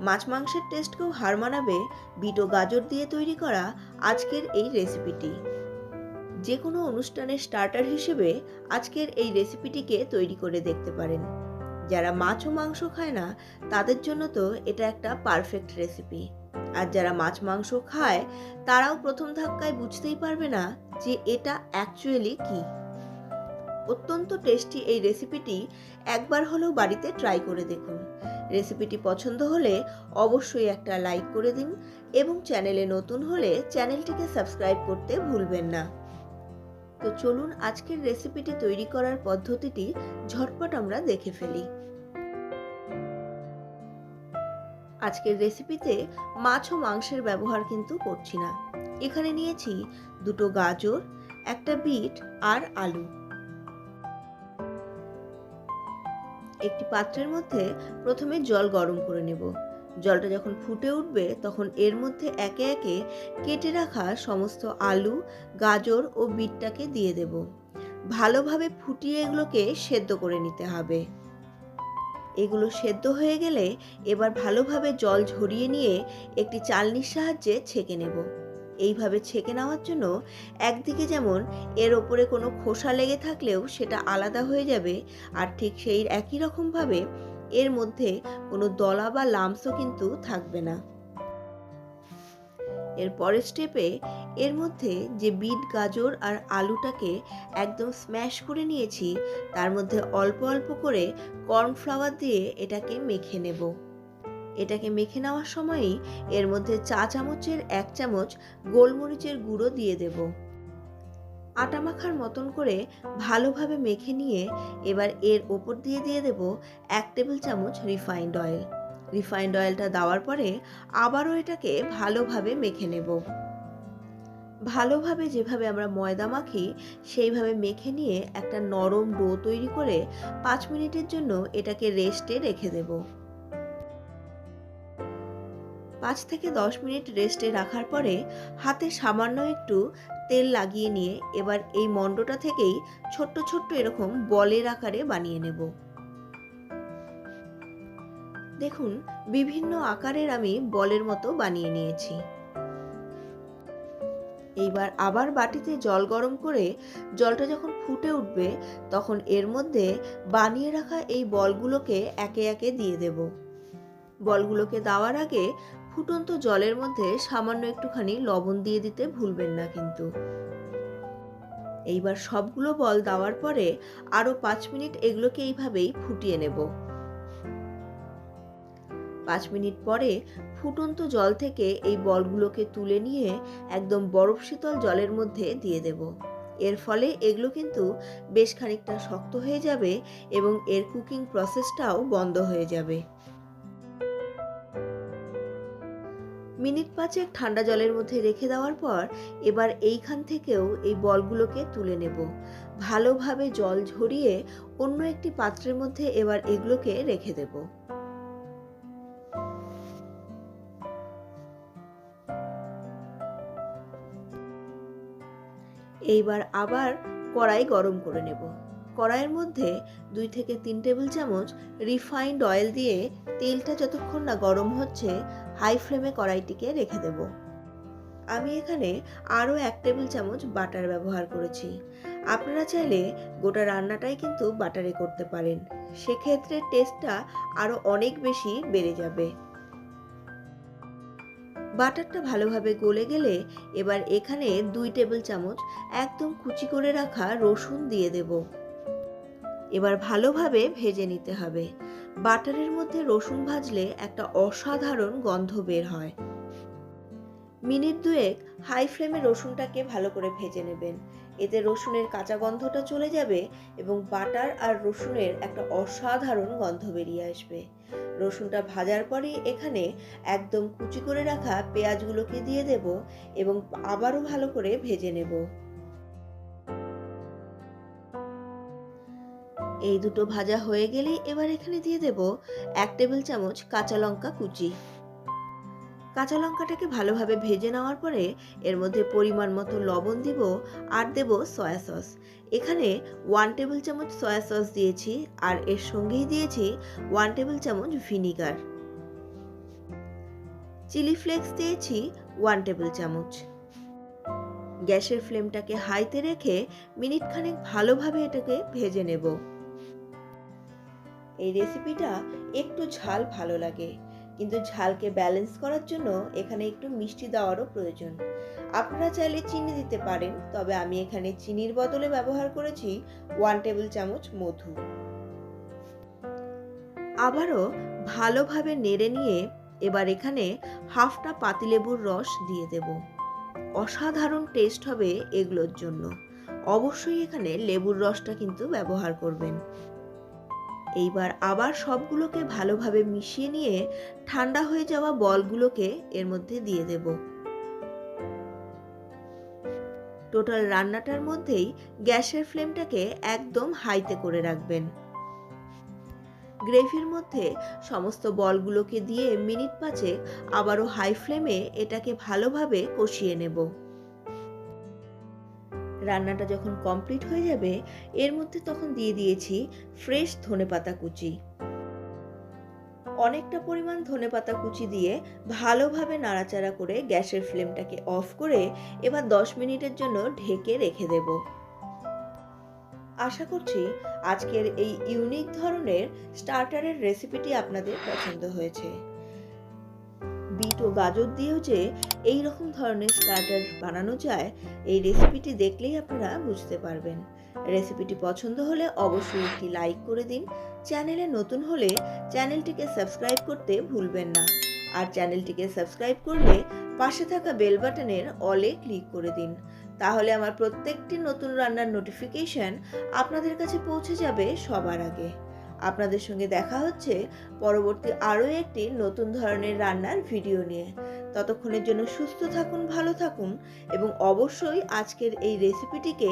মাছ মাংসের টেস্টকেও হার মানাবে বিট ও গাজর দিয়ে তৈরি করা আজকের এই রেসিপিটি। যে কোনো অনুষ্ঠানের স্টার্টার হিসেবে আজকের এই রেসিপিটিকে তৈরি করে দেখতে পারেন। যারা মাছ ও মাংস খায় না, তাদের জন্য তো এটা একটা পারফেক্ট রেসিপি। আর যারা মাছ মাংস খায়, তারাও প্রথম ধাক্কায় বুঝতেই পারবে না যে এটা অ্যাকচুয়ালি কি। অত্যন্ত টেস্টি এই রেসিপিটি একবার হলেও বাড়িতে ট্রাই করে দেখুন। রেসিপিটি পছন্দ হলে অবশ্যই একটা লাইক করে দিন এবং চ্যানেলে নতুন হলে চ্যানেলটিকে সাবস্ক্রাইব করতে ভুলবেন না। তো চলুন আজকের রেসিপিটি তৈরি করার পদ্ধতিটি ঝটপট আমরা দেখে ফেলি। আজকের রেসিপিতে মাছ ও মাংসের ব্যবহার কিন্তু করছি না। এখানে নিয়েছি দুটো গাজর, একটা বিট আর আলু। একটি পাত্রের মধ্যে প্রথমে জল গরম করে নেব। জলটা যখন ফুটে উঠবে, তখন এর মধ্যে একে একে কেটে রাখা সমস্ত আলু, গাজর ও বিটটাকে দিয়ে দেব। ভালোভাবে ফুটিয়ে এগুলোকে সেদ্ধ করে নিতে হবে। এগুলো সেদ্ধ হয়ে গেলে এবার ভালোভাবে জল ঝরিয়ে নিয়ে একটি চালনির সাহায্যে ছেঁকে নেব। এইভাবে ছেঁকে নেওয়ার জন্য একদিকে যেমন এর ওপরে কোনো খোসা লেগে থাকলেও সেটা আলাদা হয়ে যাবে আর ঠিক সেই একই রকমভাবে এর মধ্যে কোনো দলা বা লামসও কিন্তু থাকবে না। এর পরের স্টেপে এর মধ্যে যে বিট, গাজর আর আলুটাকে একদম স্ম্যাশ করে নিয়েছি, তার মধ্যে অল্প অল্প করে কর্নফ্লাওয়ার দিয়ে এটাকে মেখে নেব। এটাকে মেখে নেওয়ার সময়ই এর মধ্যে চা চামচের এক চামচ গোলমরিচের গুঁড়ো দিয়ে দেব। আটা মাখার মতন করে ভালোভাবে মেখে নিয়ে এবার এর ওপর দিয়ে দিয়ে দেব এক টেবিল চামচ রিফাইন্ড অয়েল। রিফাইন্ড অয়েলটা দেওয়ার পরে আবারও এটাকে ভালোভাবে মেখে নেব। ভালোভাবে যেভাবে আমরা ময়দা মাখি, সেইভাবে মেখে নিয়ে একটা নরম ডো তৈরি করে পাঁচ মিনিটের জন্য এটাকে রেস্টে রেখে দেব। পাঁচ থেকে দশ মিনিট রেস্টে রাখার পরে হাতে সামান্য একটু তেল লাগিয়ে নিয়ে এবার এই মণ্ডটা থেকেই ছোট্ট ছোট্ট এরকম বলের আকারে বানিয়ে নেব। দেখুন, বিভিন্ন আকারের আমি বলের মতো বানিয়ে নিয়েছি। এইবার আবার বাটিতে জল গরম করে জলটা যখন ফুটে উঠবে, তখন এর মধ্যে বানিয়ে রাখা এই বলগুলোকে একে একে দিয়ে দেব। বলগুলোকে দেওয়ার আগে ফুটন্ত জলের মধ্যে সামান্য একটুখানি লবণ দিয়ে দিতে ভুলবেন না কিন্তু। এইবার সবগুলো বল দেওয়ার পরে আরও পাঁচ মিনিট এগুলোকে এইভাবেই ফুটিয়ে নেব। পাঁচ মিনিট পরে ফুটন্ত জল থেকে এই বলগুলোকে তুলে নিয়ে একদম বরফ শীতল জলের মধ্যে দিয়ে দেব। এর ফলে এগুলো কিন্তু বেশ খানিকটা শক্ত হয়ে যাবে এবং এর কুকিং প্রসেসটাও বন্ধ হয়ে যাবে। মিনিট পাঁচেক ঠান্ডা জলের মধ্যে রেখে দেওয়ার পর এবার এইখান থেকেও এই বলগুলোকে তুলে নেব। ভালোভাবে জল ঝরিয়ে অন্য একটি পাত্রের মধ্যে এবার এগুলোকে রেখে দেবো। এইবার আবার কড়াই গরম করে নেব। কড়াইয়ের মধ্যে দুই থেকে তিন টেবিল চামচ রিফাইন্ড অয়েল দিয়ে তেলটা যতক্ষণ না গরম হচ্ছে হাই ফ্লেমে কড়াইটিকে রেখে দেব। আমি এখানে আরও এক টেবিল চামচ বাটার ব্যবহার করেছি। আপনারা চাইলে গোটা রান্নাটাই কিন্তু বাটারে করতে পারেন। সেক্ষেত্রে টেস্টটা আরও অনেক বেশি বেড়ে যাবে। বাটারটা ভালোভাবে গলে গেলে এবার এখানে দুই টেবিল চামচ একদম কুচি করে রাখা রসুন দিয়ে দেব। এবার ভালোভাবে ভেজে নিতে হবে। বাটারের মধ্যে রসুন ভাজলে একটা অসাধারণ গন্ধ বের হয়। মিনিট দুয়েক হাই ফ্লেমে রসুনটাকে ভালো করে ভেজে নেবেন। এতে রসুনের কাঁচা গন্ধটা চলে যাবে এবং বাটার আর রসুনের একটা অসাধারণ গন্ধ বেরিয়ে আসবে। রসুনটা ভাজার পরে এখানে একদম কুচি করে রাখা পেঁয়াজগুলোকে দিয়ে দেব এবং আবারও ভালো করে ভেজে নেব। এই দুটো ভাজা হয়ে গেলেই এবার এখানে দিয়ে দেব এক টেবিল চামচ কাঁচা লঙ্কা কুচি। কাঁচা লঙ্কাটাকে ভালোভাবে ভেজে নেওয়ার পরে এর মধ্যে পরিমাণ মতো লবণ দিব আর দেব সয়া সস। এখানে ওয়ান টেবিল চামচ সয়া সস দিয়েছি আর এর সঙ্গেই দিয়েছি ওয়ান টেবিল চামচ ভিনিগার। চিলি ফ্লেক্স দিয়েছি ওয়ান টেবিল চামচ। গ্যাসের ফ্লেমটাকে হাইতে রেখে মিনিট খানেক ভালোভাবে এটাকে ভেজে নেব। এই রেসিপিটা একটু ঝাল ভালো লাগে। কিন্তু ঝালকে ব্যালেন্স করার জন্য এখানে একটু মিষ্টি দেওয়ারও প্রয়োজন। আপনারা চাইলে চিনি দিতে পারেন, তবে আমি এখানে চিনির বদলে ব্যবহার করেছি ওয়ান টেবিল চামচ মধু। আবারও ভালোভাবে নেড়ে নিয়ে এবার এখানে হাফটা পাতিলেবুর রস দিয়ে দেব। অসাধারণ টেস্ট হবে এগুলোর জন্য। অবশ্যই এখানে লেবুর রসটা কিন্তু ব্যবহার করবেন। এইবার আবার সবগুলোকে ভালোভাবে মিশিয়ে নিয়ে ঠান্ডা হয়ে যাওয়া বলগুলোকে এর মধ্যে দিয়ে দেব। টোটাল রান্নাটার মধ্যেই গ্যাসের ফ্লেমটাকে একদম হাইতে করে রাখবেন। গ্রেভির মধ্যে সমস্ত বলগুলোকে দিয়ে মিনিট পাঁচেক আবারও হাই ফ্লেমে এটাকে ভালোভাবে কষিয়ে নেব। রান্নাটা যখন কমপ্লিট হয়ে যাবে, এর মধ্যে তখন দিয়ে দিয়েছি ফ্রেশ ধনেপাতা কুচি। অনেকটা পরিমাণ ধনেপাতা কুচি দিয়ে ভালোভাবে নাড়াচাড়া করে গ্যাসের ফ্লেমটাকে অফ করে এবার দশ মিনিটের জন্য ঢেকে রেখে দেব। আশা করছি আজকের এই ইউনিক ধরনের স্টার্টারের রেসিপিটি আপনাদের পছন্দ হয়েছে। বিট ও গাজর দিয়েও যে এই রকম ধরনের স্টার্টার বানানো যায়, এই রেসিপিটি দেখলেই আপনারা বুঝতে পারবেন। রেসিপিটি পছন্দ হলে অবশ্যই একটি লাইক করে দিন। চ্যানেলে নতুন হলে চ্যানেলটিকে সাবস্ক্রাইব করতে ভুলবেন না। আর চ্যানেলটিকে সাবস্ক্রাইব করলে পাশে থাকা বেল বাটনের অলে ক্লিক করে দিন। তাহলে আমার প্রত্যেকটি নতুন রান্নার নোটিফিকেশন আপনাদের কাছে পৌঁছে যাবে সবার আগে। আপনাদের সঙ্গে দেখা হচ্ছে পরবর্তী আরও একটি নতুন ধরনের রান্নার ভিডিও নিয়ে। ততক্ষণের জন্য সুস্থ থাকুন, ভালো থাকুন এবং অবশ্যই আজকের এই রেসিপিটিকে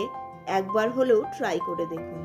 একবার হলেও ট্রাই করে দেখুন।